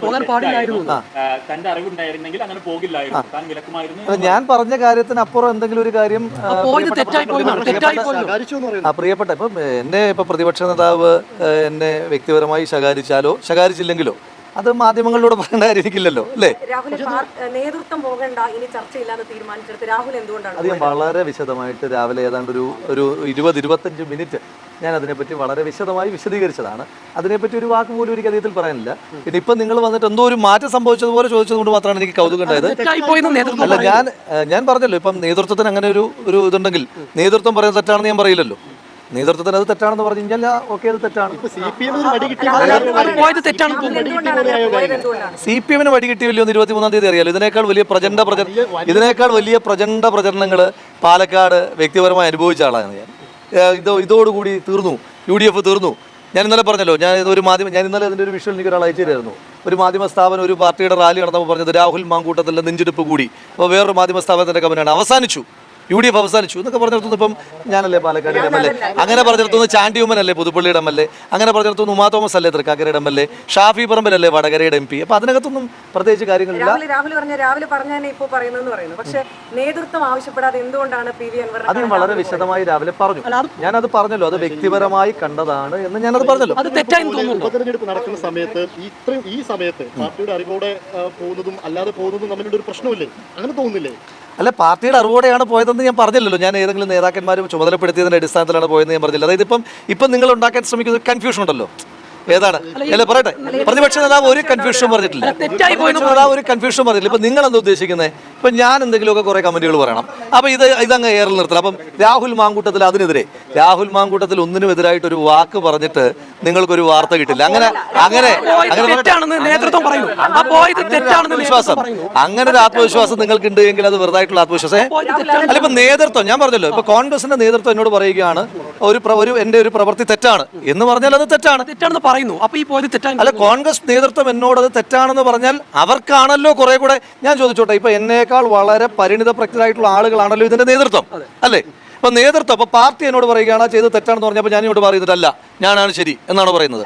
പോകാൻ. പാടില്ലായിരുന്നു. തന്റെ അറിവുണ്ടായിരുന്നെങ്കിൽ അങ്ങനെ പോകില്ലായിരുന്നു. താൻ വിലക്കുമായിരുന്നു ഞാൻ പറഞ്ഞ. കാര്യത്തിന് അപ്പുറം എന്തെങ്കിലും ഒരു കാര്യം പ്രിയപ്പെട്ട ഇപ്പം എന്നെ ഇപ്പൊ പ്രതിപക്ഷ നേതാവ് എന്നെ വ്യക്തിപരമായി ശകാരിച്ചാലോ ശകാരിച്ചില്ലെങ്കിലോ അത് മാധ്യമങ്ങളിലൂടെ പറയേണ്ട കാര്യമായിരിക്കില്ലല്ലോ അല്ലേ? രാഹുൽ നേതൃത്വം പോകണ്ട ഇനി ചർച്ചയില്ലാതെ തീരുമാനിച്ചെടുത്ത് രാഹുൽ എന്തുകൊണ്ടാണ് അത് ഞാൻ വളരെ വിശദമായിട്ട് രാവിലെ ഏതാണ്ട് ഒരു ഒരു ഇരുപത് ഇരുപത്തഞ്ച് മിനിറ്റ് ഞാൻ അതിനെപ്പറ്റി വളരെ വിശദമായി വിശദീകരിച്ചതാണ്. അതിനെപ്പറ്റി ഒരു വാക്ക് പോലും എനിക്ക് അദ്ദേഹത്തിൽ പറയാനില്ല. പിന്നെ ഇപ്പം നിങ്ങൾ വന്നിട്ട് എന്തോ ഒരു മാറ്റം സംഭവിച്ചതുപോലെ ചോദിച്ചതുകൊണ്ട് മാത്രമാണ് എനിക്ക് കൗതുകം ഉണ്ടായത്. അല്ല ഞാൻ ഞാൻ പറഞ്ഞല്ലോ ഇപ്പം നേതൃത്വത്തിന് അങ്ങനെ ഒരു ഒരു ഇതുണ്ടെങ്കിൽ നേതൃത്വം പറയുന്നത് തെറ്റാണെന്ന് ഞാൻ പറയില്ലല്ലോ. നേതൃത്വത്തിന് അത് തെറ്റാണെന്ന് പറഞ്ഞു കഴിഞ്ഞാൽ ഓക്കെ അത് തെറ്റാണ്. സി പി ഒരു എമ്മിന് വടി കിട്ടിയല്ലോ ഇരുപത്തി ഇരുപത്തിമൂന്നാം തീയതി അറിയാലോ. ഇതിനേക്കാൾ വലിയ പ്രചണ്ഡ പ്രചരണം ഇതിനേക്കാൾ വലിയ പ്രചണ്ഡ പ്രചരണങ്ങൾ പാലക്കാട് വ്യക്തിപരമായി അനുഭവിച്ച ആളാണ് ഞാൻ. ഇത് ഇതോടുകൂടി തീർന്നു. യു ഡി എഫ് തീർന്നു. ഞാൻ ഇന്നലെ പറഞ്ഞല്ലോ ഞാൻ ഒരു മാധ്യമം ഞാൻ ഇന്നലെ അതിന്റെ ഒരു വിഷ്വൽ എനിക്ക് ഒരാൾ അയച്ചു തരുന്നു ഒരു മാധ്യമ സ്ഥാപനം ഒരു പാർട്ടിയുടെ റാലി നടന്നപ്പോൾ പറഞ്ഞത് രാഹുൽ മാങ്കൂട്ടത്തിന്റെ നെഞ്ചെടുപ്പ് കൂടി. അപ്പോൾ വേറൊരു മാധ്യമ സ്ഥാപനത്തിന്റെ കമ്പനിയാണ് അവസാനിച്ചു. യു ഡി എഫ് അവസാനിച്ചു എന്നൊക്കെ പറഞ്ഞിടത്തുനിന്ന് ഇപ്പം ഞാനല്ലേ പാലക്കാട് എം എൽ എ? അങ്ങനെ പറഞ്ഞിടത്തുനിന്ന് ചാണ്ടിയുമ്മൻ അല്ലേ പുതുപ്പള്ളിയുടെ എം എൽ എ? അങ്ങനെ പറഞ്ഞിടത്തുനിന്ന് ഉമാ തോമസ് അല്ലേ തൃക്കാക്കരയുടെ എം എൽ എ? ഷാഫി പറമ്പലല്ലേ വടകരയുടെ എം പി? അപ്പൊ അതിനകത്തൊന്നും പ്രത്യേകിച്ച് കാര്യങ്ങളില്ല. രാഹുൽ രാഹുൽ പറഞ്ഞ രാവിലെ പറഞ്ഞ തന്നെ ഇപ്പോൾ പറയുന്നെന്ന് പറയുന്നു. പക്ഷെ നേതൃത്വം ആവശ്യപ്പെടാതെ എന്തുകൊണ്ടാണ് പി വി അൻവർ അത് വളരെ വിശദമായി രാവിലെ പറഞ്ഞു. ഞാനത് പറഞ്ഞല്ലോ. അത് വ്യക്തിപരമായി കണ്ടതാണ് എന്ന് ഞാനത് പറഞ്ഞല്ലോ. അത് തെറ്റായി തോന്നുന്നു. ഉപതെരഞ്ഞെടുപ്പ് നടക്കുന്ന സമയത്ത് ഇത്രയും ഈ സമയത്ത് പാർട്ടിയുടെ അറിവോടെ പോകുന്നതും അല്ലാതെ പോകുന്നതും തമ്മിലുള്ള ഒരു പ്രശ്നമില്ലേ? അങ്ങനെ തോന്നുന്നില്ലേ? അല്ല പാർട്ടിയുടെ അറിവോടെയാണ് പോയതെന്ന് ഞാൻ പറഞ്ഞില്ലല്ലോ. ഞാൻ ഏതെങ്കിലും നേതാക്കന്മാരും ചുമതലപ്പെടുത്തിയതിന്റെ അടിസ്ഥാനത്തിലാണ് പോയതെന്ന് ഞാൻ പറഞ്ഞില്ല. അതായത് ഇപ്പം ഇപ്പം നിങ്ങൾ ഉണ്ടാക്കാൻ ശ്രമിക്കുന്ന ഒരു കൺഫ്യൂഷൻ ഉണ്ടല്ലോ. ഏതാണ്? അല്ല പറയട്ടെ. പ്രതിപക്ഷ നേതാവ് ഒരു കൺഫ്യൂഷൻ പറഞ്ഞിട്ടില്ല. പ്രതിപക്ഷ നേതാവ് ഒരു കൺഫ്യൂഷൻ പറഞ്ഞില്ല ഇപ്പൊ നിങ്ങൾ എന്താ ഉദ്ദേശിക്കുന്നത് ഇപ്പൊ ഞാൻ എന്തെങ്കിലുമൊക്കെ കുറേ കമന്റുകൾ പറയണം. അപ്പൊ ഇത് ഇതങ്ങ് ഏറിൽ നിർത്തണം അപ്പം രാഹുൽ മാങ്കൂട്ടത്തിൽ അതിനെതിരെ രാഹുൽ മാങ്കൂട്ടത്തിൽ ഒന്നിനും എതിരായിട്ട് ഒരു വാക്ക് പറഞ്ഞിട്ട് നിങ്ങൾക്കൊരു വാർത്ത കിട്ടില്ല. അങ്ങനെ അങ്ങനെ വിശ്വാസം അങ്ങനെ ഒരു ആത്മവിശ്വാസം നിങ്ങൾക്ക് ഉണ്ട് എങ്കിൽ അത് വെറുതായിട്ടുള്ള ആത്മവിശ്വാസം. അല്ല ഇപ്പൊ നേതൃത്വം ഞാൻ പറഞ്ഞല്ലോ ഇപ്പൊ കോൺഗ്രസിന്റെ നേതൃത്വം എന്നോട് പറയുകയാണ് ഒരു ഒരു എന്റെ ഒരു പ്രവൃത്തി തെറ്റാണ് എന്ന് പറഞ്ഞാൽ അത് തെറ്റാണ്. തെറ്റാണെന്ന് പറയുന്നു. അപ്പൊ ഈ പോയത് തെറ്റാണ്. അല്ല കോൺഗ്രസ് നേതൃത്വം എന്നോട് അത് തെറ്റാണെന്ന് പറഞ്ഞാൽ അവർക്കാണല്ലോ കുറെ കൂടെ ഞാൻ ചോദിച്ചോട്ടെ ഇപ്പൊ എന്നേക്കാൾ വളരെ പരിണിതപ്രജ്ഞരായിട്ടുള്ള ആളുകളാണല്ലോ ഇതിന്റെ നേതൃത്വം. അല്ലേ? ഇപ്പൊ നേതൃത്വം അപ്പൊ പാർട്ടി എന്നോട് പറയുകയാണ് ചെയ്ത് തെറ്റാണെന്ന് പറഞ്ഞപ്പോൾ ഞാൻ ഇങ്ങോട്ട് പറയുന്നതല്ല ഞാനാണ് ശരി എന്നാണ് പറയുന്നത്.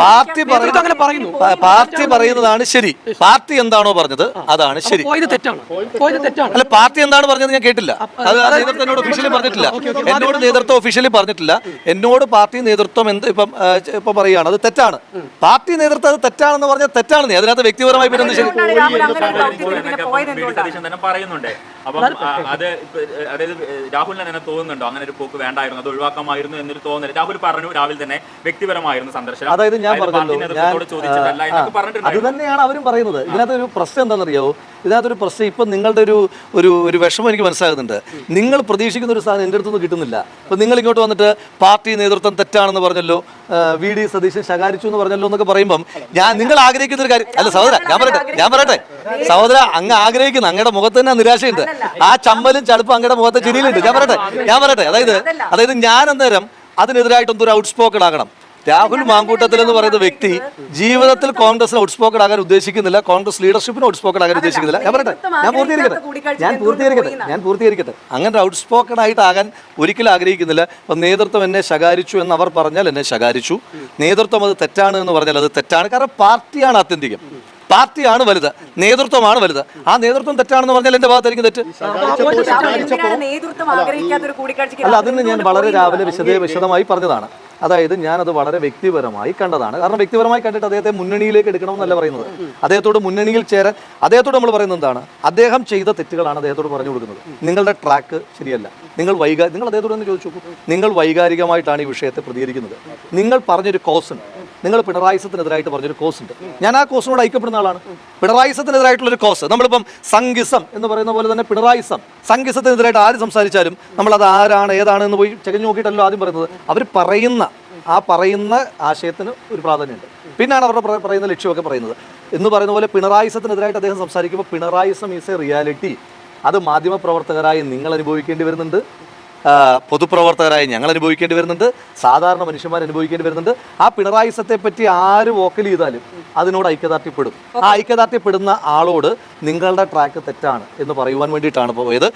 പാർട്ടി പറയുന്നു. പാർട്ടി പറയുന്നതാണ് ശരി. പാർട്ടി എന്താണോ പറഞ്ഞത് അതാണ് ശരി. അല്ല പാർട്ടി എന്താണ് പറഞ്ഞത് ഞാൻ കേട്ടില്ല. അത് നേതൃത്വം എന്നോട് ഒഫീഷ്യലി പറഞ്ഞിട്ടില്ല. എന്നോട് നേതൃത്വം ഒഫീഷ്യലി പറഞ്ഞിട്ടില്ല. എന്നോട് പാർട്ടി നേതൃത്വം എന്ത് ഇപ്പം ഇപ്പൊ പറയുകയാണ്. അത് തെറ്റാണ്. പാർട്ടി നേതൃത്വം അത് തെറ്റാണെന്ന് പറഞ്ഞാൽ തെറ്റാണ് നീ അതിനകത്ത് വ്യക്തിപരമായി പിന്നെ ശരി. പറയുന്നുണ്ട്. അപ്പം അത് അതായത് രാഹുലിന് തന്നെ തോന്നുന്നുണ്ടോ? അങ്ങനെ ഒരു പോക്ക് വേണ്ടായിരുന്നു അത് ഒഴിവാക്കാമായിരുന്നു എന്നൊരു തോന്നൽ രാഹുൽ പറഞ്ഞു രാവിലെ തന്നെ വ്യക്തിപരമായിരുന്നു സന്ദർശനം. അതായത് ഞാൻ പറഞ്ഞു പറഞ്ഞല്ലോ അത് തന്നെയാണ് അവരും പറയുന്നത്. ഇതിനകത്ത് ഒരു പ്രശ്നം എന്താണെന്നറിയാവോ? ഇതിനകത്തൊരു പ്രശ്നം ഇപ്പം നിങ്ങളുടെ ഒരു ഒരു ഒരു വിഷമം എനിക്ക് മനസ്സിലാകുന്നുണ്ട്. നിങ്ങൾ പ്രതീക്ഷിക്കുന്ന ഒരു സാധനം എന്റെ അടുത്തൊന്നും കിട്ടുന്നില്ല. അപ്പം നിങ്ങൾ ഇങ്ങോട്ട് വന്നിട്ട് പാർട്ടി നേതൃത്വം തെറ്റാണെന്ന് പറഞ്ഞല്ലോ വി ഡി സതീശൻ ശകാരിച്ചു എന്ന് പറഞ്ഞല്ലോ എന്നൊക്കെ പറയുമ്പം ഞാൻ നിങ്ങൾ ആഗ്രഹിക്കുന്ന ഒരു കാര്യം അല്ല സഹോദര ഞാൻ പറയട്ടെ ഞാൻ പറയട്ടെ. സഹോദര അങ്ങ് ആഗ്രഹിക്കുന്നു അങ്ങയുടെ മുഖത്ത് തന്നെ നിരാശയുണ്ട്. ആ ചമ്മലും ചടുപ്പും അങ്ങയുടെ മുഖത്തെ ചിരിയിലുണ്ട്. ഞാൻ പറയട്ടെ ഞാൻ പറയട്ടെ. അതായത് അതായത് ഞാൻ അന്നേരം അതിനെതിരായിട്ടൊന്നും ഒരു ഔട്ട്സ്പോക്കഡ് ആകണം. രാഹുൽ മാങ്കൂട്ടത്തിൽ എന്ന് പറയുന്ന വ്യക്തി ജീവിതത്തിൽ കോൺഗ്രസിന് ഔട്ട്സ്പോക്കഡ് ആകാൻ ഉദ്ദേശിക്കുന്നില്ല കോൺഗ്രസ് ലീഡർഷിപ്പിന് ഔട്ട്സ്പോക്കഡ് ആകാൻ ഉദ്ദേശിക്കുന്നില്ല. ഞാൻ പറയട്ടെ ഞാൻ പൂർത്തീകരിക്കട്ടെ ഞാൻ പൂർത്തീകരിക്കട്ടെ ഞാൻ പൂർത്തീകരിക്കട്ടെ. അങ്ങനെ ഔട്ട്സ്പോക്കഡ് ആയിട്ട് ആകാൻ ഒരിക്കലും ആഗ്രഹിക്കുന്നില്ല. അപ്പം നേതൃത്വം എന്നെ ശകാരിച്ചു എന്ന് അവർ പറഞ്ഞാൽ എന്നെ ശകാരിച്ചു. നേതൃത്വം അത് തെറ്റാണ് എന്ന് പറഞ്ഞാൽ അത് തെറ്റാണ്. കാരണം പാർട്ടിയാണ് ആത്യന്തികം. പാർട്ടിയാണ് വലുത്. നേതൃത്വമാണ് വലുത്. ആ നേതൃത്വം തെറ്റാണെന്ന് പറഞ്ഞാൽ എന്റെ ഭാഗത്തായിരിക്കും തെറ്റ്. എന്തിനാണ് നേതൃത്വം ആഗ്രഹിക്കാത്ത ഒരു കൂടിക്കാഴ്ചയ്ക്ക് അല്ല അതിന് ഞാൻ വളരെ രാവിലെ വിശദ വിശദമായി പറഞ്ഞതാണ്. അതായത് ഞാനത് വളരെ വ്യക്തിപരമായി കണ്ടതാണ്. കാരണം വ്യക്തിപരമായി കണ്ടിട്ട് അദ്ദേഹത്തെ മുന്നണിയിലേക്ക് എടുക്കണമെന്നല്ല പറയുന്നത്. അദ്ദേഹത്തോട് മുന്നണിയിൽ ചേരാൻ അദ്ദേഹത്തോട് നമ്മൾ പറയുന്നത് എന്താണ്? അദ്ദേഹം ചെയ്ത തെറ്റുകളാണ് അദ്ദേഹത്തോട് പറഞ്ഞു കൊടുക്കുന്നത്. നിങ്ങളുടെ ട്രാക്ക് ശരിയല്ല. നിങ്ങൾ വൈകാ നിങ്ങൾ അദ്ദേഹത്തോട് ഒന്ന് ചോദിച്ചു നിങ്ങൾ വൈകാരികമായിട്ടാണ് ഈ വിഷയത്തെ പ്രതികരിക്കുന്നത്. നിങ്ങൾ പറഞ്ഞൊരു കോസ് ഉണ്ട് നിങ്ങൾ പിണറായിസത്തിനെതിരായിട്ട് പറഞ്ഞൊരു കോസ് ഉണ്ട് ഞാൻ ആ കോസിനോട് ഐക്യപ്പെടുന്ന ആളാണ്. പിണറായിസത്തിനെതിരായിട്ടുള്ള ഒരു കോസ്. നമ്മളിപ്പം സംഘിസം എന്ന് പറയുന്ന പോലെ തന്നെ പിണറായിസം. സംഘിസത്തിനെതിരായിട്ട് ആര് സംസാരിച്ചാലും നമ്മൾ അത് ആരാണ് ഏതാണ് എന്ന് പോയി ചെകഞ്ഞു നോക്കിയിട്ടല്ലോ ആദ്യം പറയുന്നത്. അവർ പറയുന്ന ആ പറയുന്ന ആശയത്തിന് ഒരു പ്രാധാന്യമുണ്ട് പിന്നാണ് അവരുടെ പറയുന്ന ലക്ഷ്യമൊക്കെ പറയുന്നത്. എന്ന് പറയുന്ന പോലെ പിണറായിസത്തിനെതിരായിട്ട് അദ്ദേഹം സംസാരിക്കുമ്പോൾ പിണറായിസം ഈസ് എ റിയാലിറ്റി. അത് മാധ്യമപ്രവർത്തകരായി നിങ്ങൾ അനുഭവിക്കേണ്ടി വരുന്നുണ്ട്. പൊതുപ്രവർത്തകരായി ഞങ്ങൾ അനുഭവിക്കേണ്ടി വരുന്നുണ്ട്. സാധാരണ മനുഷ്യന്മാർ അനുഭവിക്കേണ്ടി വരുന്നുണ്ട്. ആ പിണറായിസത്തെ പറ്റി ആര് വോക്കൽ ചെയ്താലും അതിനോട് ഐക്യദാർഢ്യപ്പെടും. ആ ഐക്യദാർഢ്യപ്പെടുന്ന ആളോട് നിങ്ങളുടെ ട്രാക്ക് തെറ്റാണ് എന്ന് പറയുവാൻ വേണ്ടിയിട്ടാണ് പോയത്.